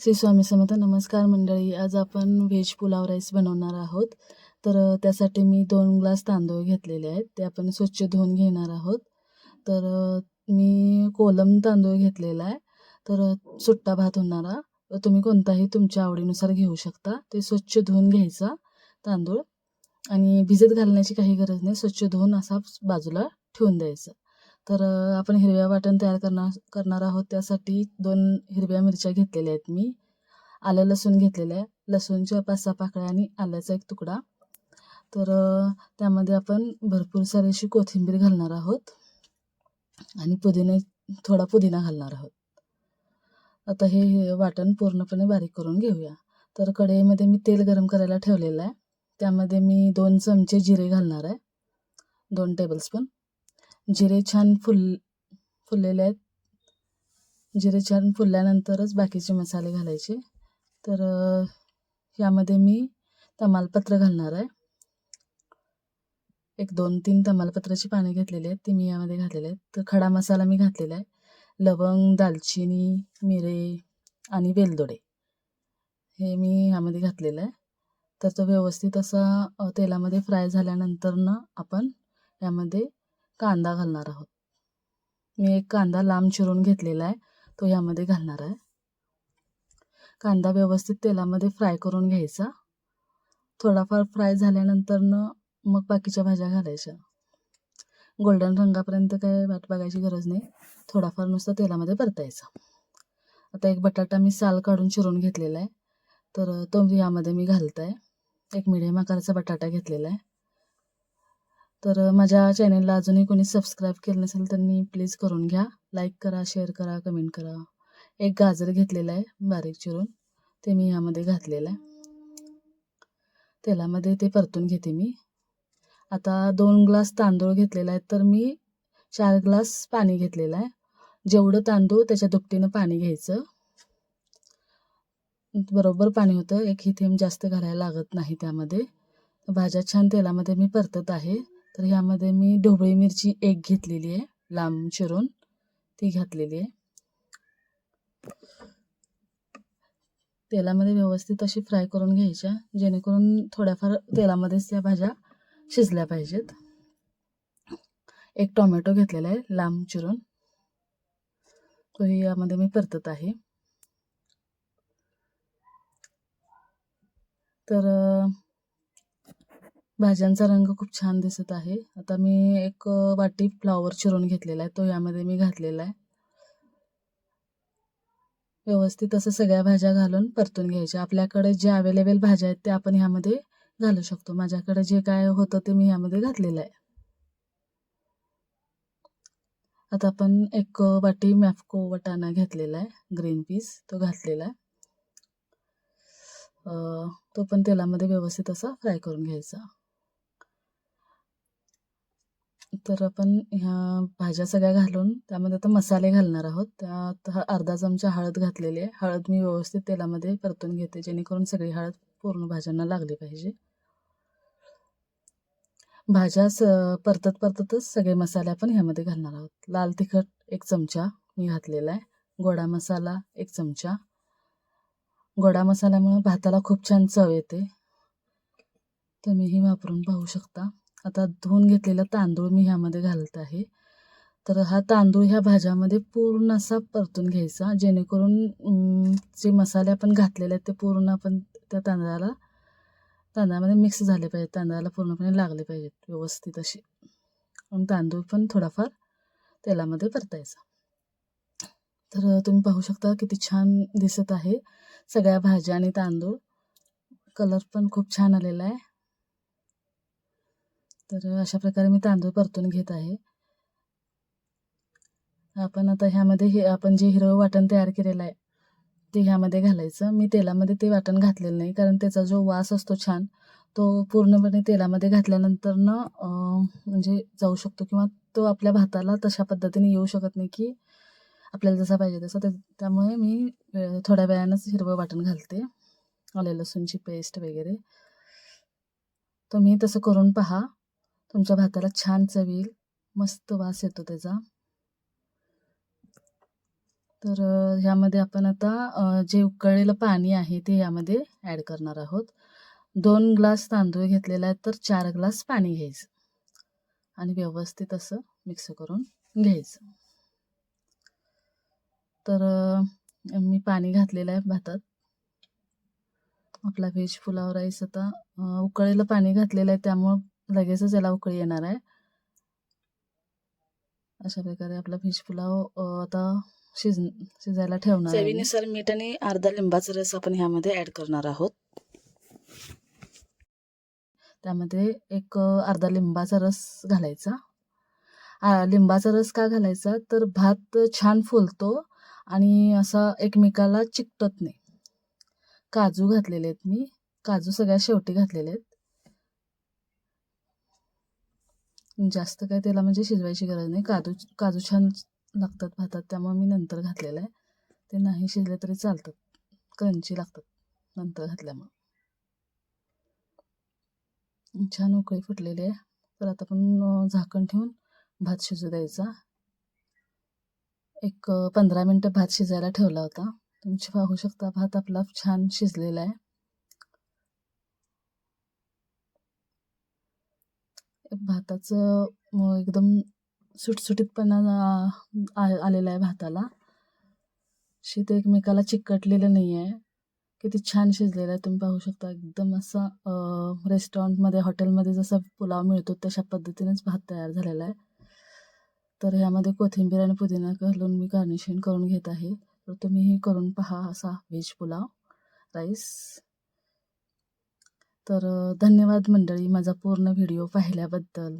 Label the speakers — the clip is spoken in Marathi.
Speaker 1: श्री स्वामी समर्थ नमस्कार मंडळी. आज आपण व्हेज पुलाव राईस बनवणार आहोत. तर त्यासाठी मी दोन ग्लास तांदूळ घेतलेले आहेत. ते आपण स्वच्छ धुवून घेणार आहोत. तर मी कोलम तांदूळ घेतलेला आहे. तर सुट्टा भात होणारा. तुम्ही कोणताही तुमच्या आवडीनुसार घेऊ शकता. ते स्वच्छ धुवून घ्यायचा तांदूळ. आणि भिजत घालण्याची काही गरज नाही. स्वच्छ धुवून असा बाजूला ठेवून द्यायचा. तर आपण हिरव्या वाटण तयार करणार करणार आहोत. त्यासाठी दोन हिरव्या मिरच्या घेतलेल्या आहेत मी. आलं लसूण घेतलेलं आहे. लसूणच्या पाच सहा पाकळ्या आणि आल्याचा एक तुकडा. तर त्यामध्ये आपण भरपूर सारी अशी कोथिंबीर घालणार आहोत. आणि पुदिने थोडा पुदिना घालणार आहोत. आता हे हे वाटण पूर्णपणे बारीक करून घेऊया. तर कढईमध्ये मी तेल गरम करायला ठेवलेलं आहे. त्यामध्ये मी दोन चमचे जिरे घालणार आहे. दोन टेबलस्पून जिरे छान फुल फुललेले आहेत. जिरे छान फुलल्यानंतरच बाकीचे मसाले घालायचे. तर यामध्ये मी तमालपत्र घालणार आहे. एक दोन तीन तमालपत्राची पाने घेतलेली आहेत ती मी यामध्ये घातलेले आहेत. तर खडा मसाला मी घातलेला आहे. लवंग दालचिनी मिरे आणि वेलदोडे. हे मी यामध्ये घातलेलं आहे. तर तो व्यवस्थित असा तेलामध्ये फ्राय झाल्यानंतरनं आपण यामध्ये कांदा घालणार आहोत. मी एक कांदा लांब चिरून घेतलेला आहे. तो यामध्ये घालणार आहे. कांदा व्यवस्थित तेलामध्ये फ्राय करून घ्यायचा. थोडाफार फ्राय झाल्यानंतरनं मग बाकीच्या भाज्या घालायच्या. गोल्डन रंगापर्यंत काय वाट बघायची गरज नाही. थोडाफार नुसतं तेलामध्ये परतायचा. आता एक बटाटा मी साल काढून चिरून घेतलेला आहे. तर तो यामध्ये मी घालत आहे एक मिडियम आकाराचा बटाटा घेतलेला आहे. तर माझ्या चॅनेलला अजूनही कोणी सबस्क्राईब केलं नसेल त्यांनी प्लीज करून घ्या. लाईक करा शेअर करा कमेंट करा. एक गाजर घेतलेला आहे बारीक चिरून. ते मी यामध्ये घातलेलं आहे. तेलामध्ये ते परतून घेते मी. आता दोन ग्लास तांदूळ घेतलेला आहे तर मी चार ग्लास पाणी घेतलेलं आहे. जेवढं तांदूळ त्याच्या दुपटीनं पाणी घ्यायचं. बरोबर पाणी होतं एकही थेंब जास्त घालायला लागत नाही त्यामध्ये. भाज्या छान तेलामध्ये मी परतत आहे. तर ह्यामध्ये मी ढोबळी मिरची एक घेतलेली आहे लांब चिरून. ती घातलेली आहे. तेलामध्ये व्यवस्थित अशी फ्राय करून घ्यायच्या जेणेकरून थोड्याफार तेलामध्येच त्या भाज्या शिजल्या पाहिजेत. एक टोमॅटो घेतलेला आहे लांब चिरून. तोही यामध्ये मी परतत आहे. तर भाज्यांचा रंग खूप छान दिसत आहे. आता मी एक वाटी फ्लॉवर चिरून घेतलेला आहे. तो यामध्ये मी घातलेला आहे. व्यवस्थित असं सगळ्या भाज्या घालून परतून घ्यायच्या. आपल्याकडे जे अवेलेबल भाज्या आहेत ते आपण ह्यामध्ये घालू शकतो. माझ्याकडे जे काय होतं ते मी ह्यामध्ये घातलेलं आहे. आता आपण एक वाटी मॅफको वटाणा घेतलेला आहे. ग्रीन पीस तो घातलेला आहे. तो पण तेलामध्ये व्यवस्थित असा फ्राय करून घ्यायचा. तर आपण ह्या भाज्या सगळ्या घालून त्यामध्ये आता मसाले घालणार आहोत. त्यात ह- अर्धा चमचा हळद घातलेली आहे. हळद मी व्यवस्थित तेलामध्ये परतून घेते जेणेकरून सगळी हळद पूर्ण भाज्यांना लागली पाहिजे. भाज्या स परतत परततच सगळे मसाले आपण ह्यामध्ये घालणार आहोत. लाल तिखट एक चमचा मी घातलेला आहे. गोडा मसाला एक चमचा. गोडा मसाल्यामुळं भाताला खूप छान चव येते. तुम्हीही वापरून पाहू शकता. आता धुवून घेतलेला तांदूळ मी ह्यामध्ये घालत आहे. तर हा तांदूळ ह्या भाज्यामध्ये पूर्ण असा परतून घ्यायचा जेणेकरून जे मसाले आपण घातलेले आहेत ते पूर्ण आपण त्या तांदळाला तांदळामध्ये मिक्स झाले पाहिजेत तांदळाला पूर्णपणे लागले पाहिजेत व्यवस्थित असे. आणि तांदूळ पण थोडाफार तेलामध्ये परतायचा. तर तुम्ही पाहू शकता किती छान दिसत आहे सगळ्या भाज्या आणि तांदूळ. कलर पण खूप छान आलेला आहे. तर अशा प्रकारे मी तांदूळ परतून घेत आहे. आपण आता ह्यामध्ये हे आपण जे हिरवं वाटण तयार केलेलं आहे ते ह्यामध्ये घालायचं. मी तेलामध्ये ते वाटण घातलेलं नाही कारण त्याचा जो वास असतो छान तो पूर्णपणे तेलामध्ये घातल्यानंतरनं न म्हणजे जाऊ शकतो किंवा तो आपल्या भाताला तशा पद्धतीने येऊ शकत नाही की आपल्याला जसा पाहिजे तसा. त्या- त्यामुळे मी थोड्या वेळानंच हिरवं वाटण घालते. आले लसूणची पेस्ट वगैरे. तुम्ही तसं करून पहा. तुमच्या भाताला छान चव येईल मस्त वास येतो त्याचा. तर ह्यामध्ये आपण आता जे उकळलेलं पाणी आहे ते यामध्ये ॲड करणार आहोत. दोन ग्लास तांदूळ घेतलेला आहे तर चार ग्लास पाणी घ्यायचं. आणि व्यवस्थित असं मिक्स करून घ्यायचं. तर मी पाणी घातलेलं आहे भातात. आपला व्हेज पुलाव राईस आता उकळलेलं पाणी घातलेलं आहे त्यामुळं लगेचच याला उकळी येणार आहे. अशा प्रकारे आपला व्हेज पुलाव आता शिज शिजायला ठेवणार. चवीनुसार मीठ आणि अर्धा लिंबाचा रस आपण ह्यामध्ये ॲड करणार आहोत. त्यामध्ये एक अर्धा लिंबाचा रस घालायचा. लिंबाचा रस का घालायचा? तर भात छान फुलतो आणि असा एकमेकाला चिकटत नाही. काजू घातलेले आहेत मी. काजू सगळ्यात शेवटी घातलेले आहेत. जास्त काय त्याला म्हणजे शिजवायची गरज नाही. काजू काजू छान लागतात भातात. त्यामुळे मी नंतर घातलेलं आहे. ते नाही शिजले तरी चालतात. क्रंची लागतात नंतर घातल्यामुळे. छान उकळी फुटलेली आहे. तर आता आपण झाकण ठेवून भात शिजू द्यायचा. एक पंधरा मिनटं भात शिजायला ठेवला होता. तुम्ही पाहू शकता भात आपला छान शिजलेला आहे. भाताचं एकदम सुटसुटीतपणा आ- आलेला आहे भाताला. शीत एकमेकाला चिकटलेलं नाही आहे किती छान शिजलेलं आहे. तुम्ही पाहू शकता एकदम असा रेस्टॉरंटमध्ये हॉटेलमध्ये जसा पुलाव मिळतो तशा पद्धतीनेच भात तयार झालेला आहे. तर ह्यामध्ये कोथिंबीर आणि पुदिना घालून मी गार्निशिंग करून घेत आहे. तर तुम्हीही करून पहा असा व्हेज पुलाव. राईस तर धन्यवाद मंडळी माझा पूर्ण व्हिडिओ पाहिल्याबद्दल.